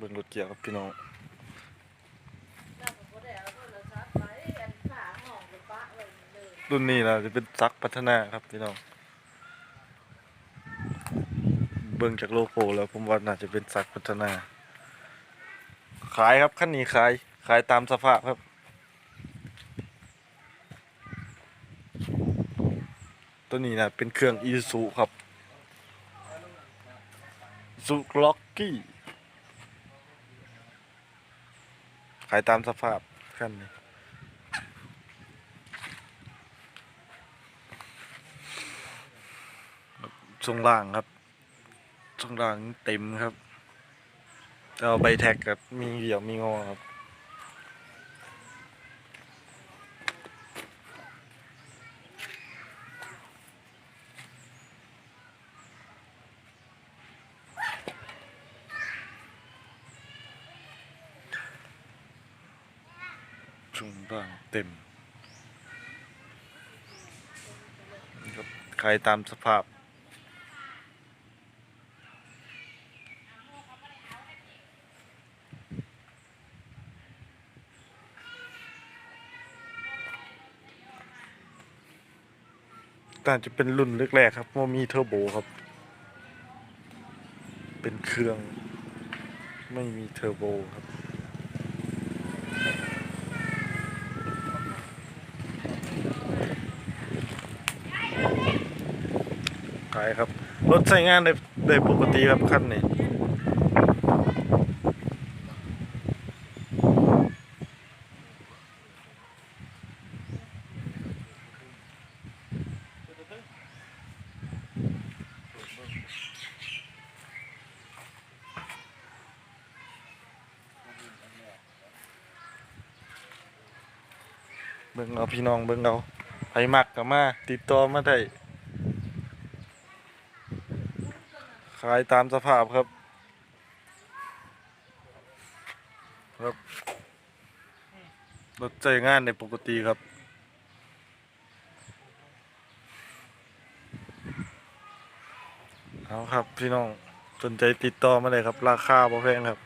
เบิ่งรถเกียร์ครับพี่น้องรุ่นนี้นะจะเป็นซักพัฒนาครับพี่น้อง เบิ่งจากโลโก้แล้วผมว่าน่าจะเป็นซักพัฒนา ขายครับขั้นนี้ขาย ขายตามสภาพครับตัวนี้นะเป็นเครื่องอีซูครับซูล็อกกี้ ขายตามสภาพขั้นนี้ช่วงล่างครับช่วงล่างเต็มครับแล้วใบแท็กกับมีเหลี่ยวมีงอครับ ช่วงล่างเต็มครับขายตามสภาพน่าจะเป็นรุ่นแรกๆครับว่ามีเทอร์โบครับ เป็นเครื่องไม่มีเทอร์โบครับ ขายครับ รถใช้งานได้ได้ปกติครับคันนี้เบิ่งเอาพี่น้องเบิ่งเอาไผมักก็มา ติดต่อมาได้ ขายตามสภาพครับ ครับรถใจงานในปกติครับเอาครับพี่น้องสนใจติดต่อมาเลยครับ ราคาบ่แพงครับ